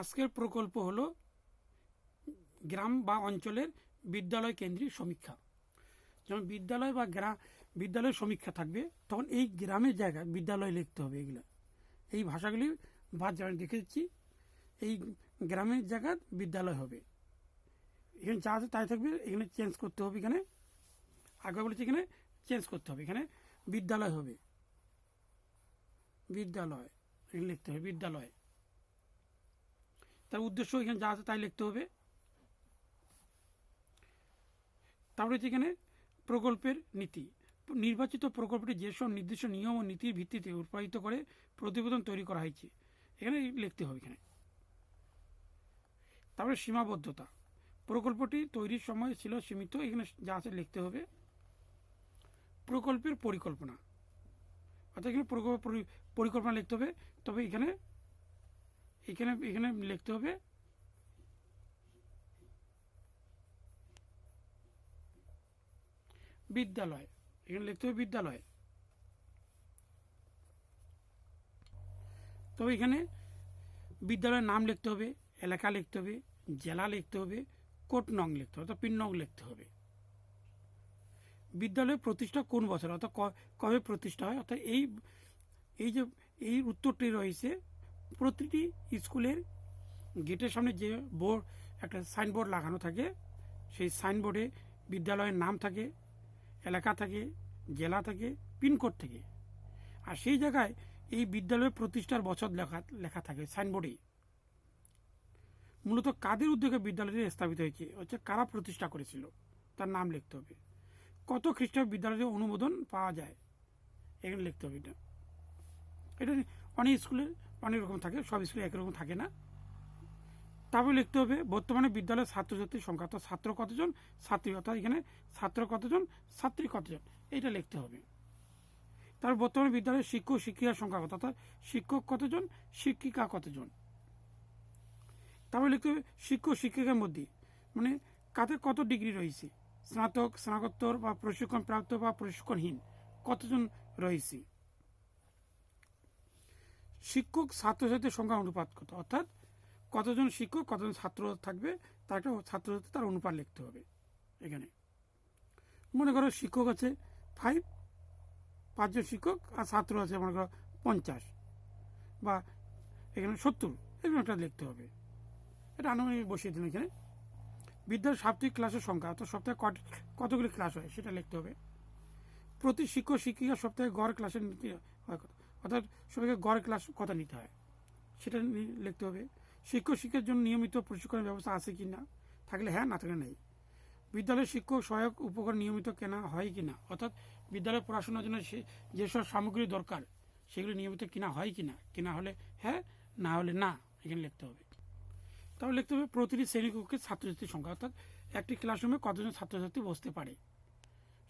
আজকের প্রকল্প হলো গ্রাম বা অঞ্চলের বিদ্যালয় কেন্দ্রিক সমীক্ষা। যেমন বিদ্যালয় বা গ্রাম বিদ্যালয়ের সমীক্ষা থাকবে, তখন এই গ্রামের জায়গায় বিদ্যালয় লিখতে হবে এগুলো। এই ভাষাগুলি বাদ যেমন দেখে দিচ্ছি। এই গ্রামের জায়গা, বিদ্যালয় হবে। এখানে যা আছে তাই থাকবে, এখানে চেঞ্জ করতে হবে এখানে। আগে বলেছি এখানে চেঞ্জ করতে হবে, এখানে বিদ্যালয় হবে। বিদ্যালয়, এখানে লিখতে হবে বিদ্যালয়। তার উদ্দেশ্য এখানে যা আছে তাই লিখতে হবে। তারপরে হচ্ছে এখানে প্রকল্পের নীতি। নির্বাচিত প্রকল্পটি যেসব নির্দিষ্ট নিয়ম ও নীতির ভিত্তিতে উৎপাদিত করে প্রতিবেদন তৈরি করা হয়েছে, এখানে লিখতে হবে এখানে। তারপরে সীমাবদ্ধতা। প্রকল্পটি তৈরির সময় ছিল সীমিত, এখানে যা আছে লিখতে হবে। প্রকল্পের পরিকল্পনা। অর্থাৎ এখানে প্রকল্প পরিকল্পনা লিখতে হবে, তবে এখানে এখানে এখানে লিখতে হবে। বিদ্যালয়, এখানে লিখতে হবে বিদ্যালয়। তবে এখানে বিদ্যালয়ের নাম লিখতে হবে, এলাকা লিখতে হবে, জেলা লিখতে হবে, কোট নং লিখতে হবে, অর্থাৎ পিন লিখতে হবে। বিদ্যালয় প্রতিষ্ঠা কোন বছর, অর্থাৎ কবে প্রতিষ্ঠা হয়, অর্থাৎ এই এই যে, এই উত্তরটি রয়েছে প্রতিটি স্কুলের গেটের সামনে যে বোর্ড, একটা সাইনবোর্ড লাগানো থাকে, সেই সাইনবোর্ডে বিদ্যালয়ের নাম থাকে, এলাকা থাকে, জেলা থাকে, পিনকোড থাকে। আর সেই জায়গায় এই বিদ্যালয়ের প্রতিষ্ঠার বছর লেখা লেখা থাকে সাইনবোর্ডে মূলত কাদের উদ্যোগে বিদ্যালয়টি স্থাপিত হয়েছে? হচ্ছে কারা প্রতিষ্ঠা করেছিল? তার নাম লিখতে হবে। কত খ্রিস্টাব্দ বিদ্যালয়ের অনুমোদন পাওয়া যায়? এখানে লিখতে হবে এটা। এটা অনেক স্কুলে অনেক রকম থাকে, সব স্কুলে একই রকম থাকে না। তারপরে লিখতে হবে, বর্তমানে বিদ্যালয়ের ছাত্রছাত্রীর সংখ্যা, অর্থাৎ ছাত্র কতজন? ছাত্রী, অর্থাৎ এখানে ছাত্র কতজন? ছাত্রী কতজন? এটা লিখতে হবে। তারপর বর্তমানে বিদ্যালয়ের শিক্ষক শিক্ষিকার সংখ্যা কত? অর্থাৎ শিক্ষক কতজন? শিক্ষিকা কতজন? তারপরে লিখতে হবে, শিক্ষক শিক্ষিকার মধ্যে মানে কাদের কত ডিগ্রি রয়েছে? স্নাতক, স্নাতকোত্তর বা প্রশিক্ষণ প্রাপ্ত বা প্রশিক্ষণহীন কতজন রয়েছে? শিক্ষক ছাত্রছাত্রীর সংখ্যা অনুপাত কত? অর্থাৎ কতজন শিক্ষক, কতজন ছাত্র থাকবে, তার ছাত্রছাত্রী তার অনুপাত লিখতে হবে এখানে। মনে করো শিক্ষক আছে ফাইভ পাঁচজন শিক্ষক আর ছাত্র আছে মনে করো পঞ্চাশ বা এখানে সত্তর, এরকম একটা লিখতে হবে। এটা আনুমানিক বসিয়ে দিন এখানে। বিদ্যালয়ের সাপ্তাহিক ক্লাসের সংখ্যা, অর্থাৎ সপ্তাহে কত- কতগুলি ক্লাস হয় সেটা লিখতে হবে। প্রতি শিক্ষক শিক্ষিকা সপ্তাহে গড় ক্লাসের হয় কত? অর্থাৎ সবাইকে গড় ক্লাস কথা নিতে হয়। সেটা লিখতে হবে। শিক্ষক শিক্ষার জন্য নিয়মিত প্রশিক্ষণের ব্যবস্থা আছে কি না? থাকলে হ্যাঁ না থাকলে নেই। বিদ্যালয়ের শিক্ষক সহায়ক উপকরণ নিয়মিত কেনা হয় কি না? অর্থাৎ বিদ্যালয়ে পড়াশোনার জন্য যেসব সামগ্রী দরকার, সেগুলো নিয়মিত কেনা হয় কি না? কেনা হলে হ্যাঁ না হলে না, এখানে লিখতে হবে। তাহলে লিখতে হবে প্রতিটি শ্রেণীকক্ষে ছাত্রছাত্রীর সংখ্যা, অর্থাৎ একটি ক্লাসরুমে কতজন ছাত্রছাত্রী বসতে পারে?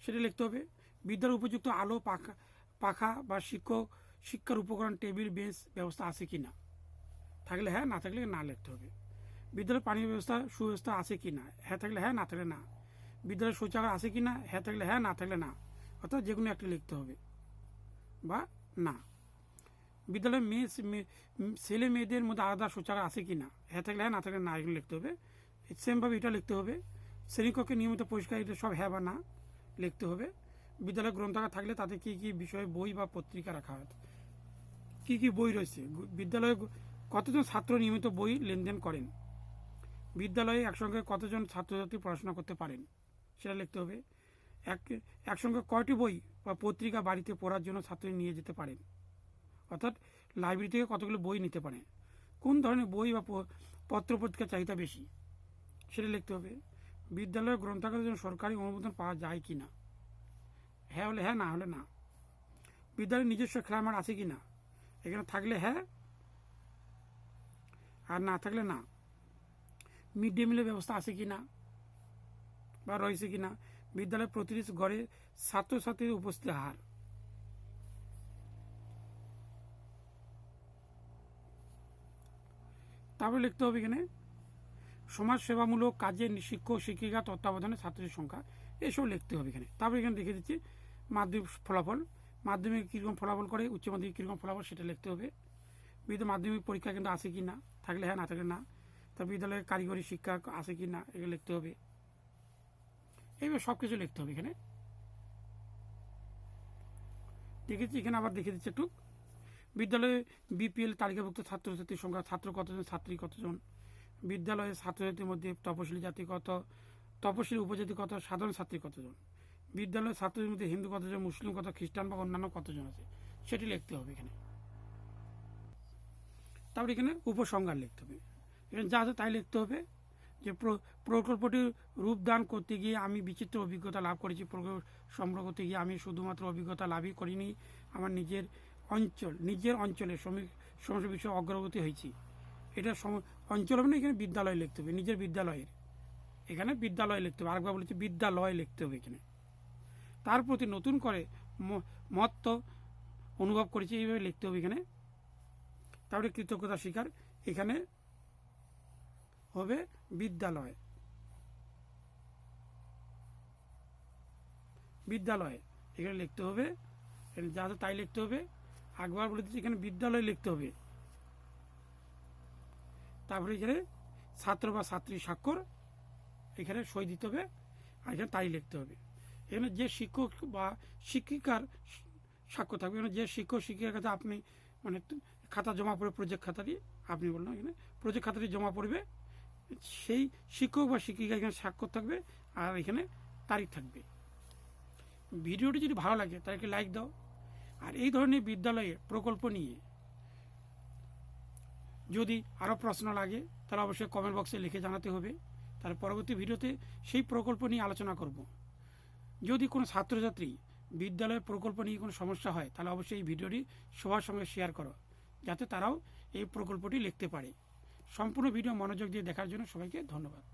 সেটা লিখতে হবে। বিদ্যালয়ের উপযুক্ত আলো পাখা পাখা বা শিক্ষক শিক্ষার উপকরণ, টেবিল, বেঞ্চ ব্যবস্থা আছে কি না? থাকলে হ্যাঁ না থাকলে না লিখতে হবে। বিদ্যালয়ের পানি ব্যবস্থা, সুব্যবস্থা আছে কি না? হ্যাঁ থাকলে হ্যাঁ না থাকলে না। বিদ্যালয়ের শৌচাগার আছে কি না? হ্যাঁ থাকলে হ্যাঁ না থাকলে না। অর্থাৎ যে কোনো একটা লিখতে হবে। বা না। বিদ্যালয়ের মেয়ে ছেলে মেয়েদের মধ্যে আলাদা শৌচাগার আছে কি না? হ্যাঁ থাকলে হ্যাঁ না থাকলে না এগুলো লিখতে হবে। সেমভাবে এটা লিখতে হবে। শ্রেণীকক্ষে নিয়মিত পরিষ্কার এটা সব হ্যাঁ বা না লিখতে হবে। বিদ্যালয় গ্রন্থাগার থাকলে তাতে কি কি বিষয়ে বই বা পত্রিকা রাখা হয়? কি কি বই রয়েছে? বিদ্যালয়ে কতজন ছাত্র নিয়মিত বই লেনদেন করেন? বিদ্যালয়ে একসঙ্গে কতজন ছাত্রছাত্রী পড়াশোনা করতে পারেন? সেটা লিখতে হবে। এক, একসঙ্গে কয়টি বই বা পত্রিকা বাড়িতে পড়ার জন্য ছাত্রী নিয়ে যেতে পারেন? অর্থাৎ লাইব্রেরি থেকে কতগুলো বই নিতে পারে কোন ধরনের বই বা প- পত্রপত্রিকার চাহিদা বেশি? সেটা লিখতে হবে। বিদ্যালয়ের গ্রন্থাগারের জন্য সরকারি অনুমোদন পাওয়া যায় কি না হ্যাঁ হলে হ্যাঁ না হলে না। বিদ্যালয়ের নিজস্ব খেলার মাঠ আছে কি না এখানে থাকলে হ্যাঁ আর না থাকলে না। মিড ডে মিলের ব্যবস্থা আছে কি না বা রয়েছে কি না বিদ্যালয়ের প্রতিটি ঘরে ছাত্রছাত্রীর উপস্থিত হার। তারপরে লিখতে হবে এখানে সমাজ সেবামূলক কাজে শিক্ষক, শিক্ষিকা, তত্ত্বাবধানে ছাত্রীর সংখ্যা, এসব লিখতে হবে এখানে। তারপরে এখানে দেখে দিচ্ছি, মাধ্যমিক ফলাফল। মাধ্যমিক কীরকম ফলাফল করে, উচ্চ মাধ্যমিক কীরকম ফলাফল সেটা লিখতে হবে। বিদ্যুৎ মাধ্যমিক পরীক্ষা কিন্তু আছে কি না থাকলে হ্যাঁ না থাকলে না। তার বিদ্যালয়ে কারিগরি শিক্ষা আছে কি না এগুলো লিখতে হবে। এইভাবে সব কিছু লিখতে হবে এখানে। দেখেছি, এখানে আবার দেখে দিচ্ছে একটু। বিদ্যালয়ে বিপিএল তালিকাভুক্ত ছাত্রছাত্রীর সংখ্যা, ছাত্র কতজন, ছাত্রী কতজন? বিদ্যালয়ে ছাত্রছাত্রীর মধ্যে তপশিলি জাতি কত? তপশিলি উপজাতি কত? সাধারণ ছাত্রী কতজন? বিদ্যালয়ের ছাত্রদের মধ্যে হিন্দু কতজন, মুসলিম কত, খ্রিস্টান বা অন্যান্য কতজন আছে, সেটি লিখতে হবে এখানে। তারপরে এখানে উপসংহার লিখতে হবে। এখানে যা আছে তাই লিখতে হবে যে, প্র- প্রকল্পটির রূপদান করতে গিয়ে আমি বিচিত্র অভিজ্ঞতা লাভ করেছি, প্রকল্প সম্পর্ক করতে গিয়ে আমি শুধুমাত্র অভিজ্ঞতা লাভই করিনি, আমার নিজের অঞ্চল, নিজের অঞ্চলে শ্রমিক, সমস্ত বিষয়ে অগ্রগতি হয়েছি। এটা অঞ্চল হবে না, এখানে বিদ্যালয় লিখতে হবে, নিজের বিদ্যালয়ের। এখানে বিদ্যালয় লিখতে হবে, আরেকবার বলেছি বিদ্যালয় লিখতে হবে এখানে। তার প্রতি নতুন করে মহত্ব অনুভব করেছি, এইভাবে লিখতে হবে এখানে। তারপরে কৃতজ্ঞতা স্বীকার। এখানে হবে বিদ্যালয়। বিদ্যালয়। এখানে লিখতে হবে। যা তাই লিখতে হবে। একবার বলে দিচ্ছি এখানে বিদ্যালয় লিখতে হবে। তারপরে এখানে ছাত্র বা ছাত্রী স্বাক্ষর, এখানে সই দিতে হবে। আর এখানে তাই লিখতে হবে। এখানে যে শিক্ষক বা শিক্ষিকার স্বাক্ষর থাকবে, এখানে যে শিক্ষক, শিক্ষিকার কাছে আপনি মানে খাতা জমা পড়ে প্রজেক্ট খাতাটি আপনি বললেন, এখানে প্রজেক্ট খাতাটি জমা পড়বে, সেই শিক্ষক বা শিক্ষিকা এখানে স্বাক্ষর থাকবে আর এখানে তারিখ থাকবে। ভিডিওটি যদি ভালো লাগে একটি লাইক দাও। আর এই ধরনের বিদ্যালয়ে প্রকল্প নিয়ে যদি আরও প্রশ্ন লাগে, তাহলে অবশ্যই কমেন্ট বক্সে লিখে জানাতে হবে। তার পরবর্তী ভিডিওতে সেই প্রকল্প নিয়ে আলোচনা করব। যদি কোনো ছাত্রছাত্রী বিদ্যালয়ের প্রকল্প নিয়ে কোনো সমস্যা হয়, তাহলে অবশ্যই এই ভিডিওটি সবার সঙ্গে শেয়ার করো, যাতে তারাও এই প্রকল্পটি লিখতে পারে। সম্পূর্ণ ভিডিও মনোযোগ দিয়ে দেখার জন্য সবাইকে ধন্যবাদ।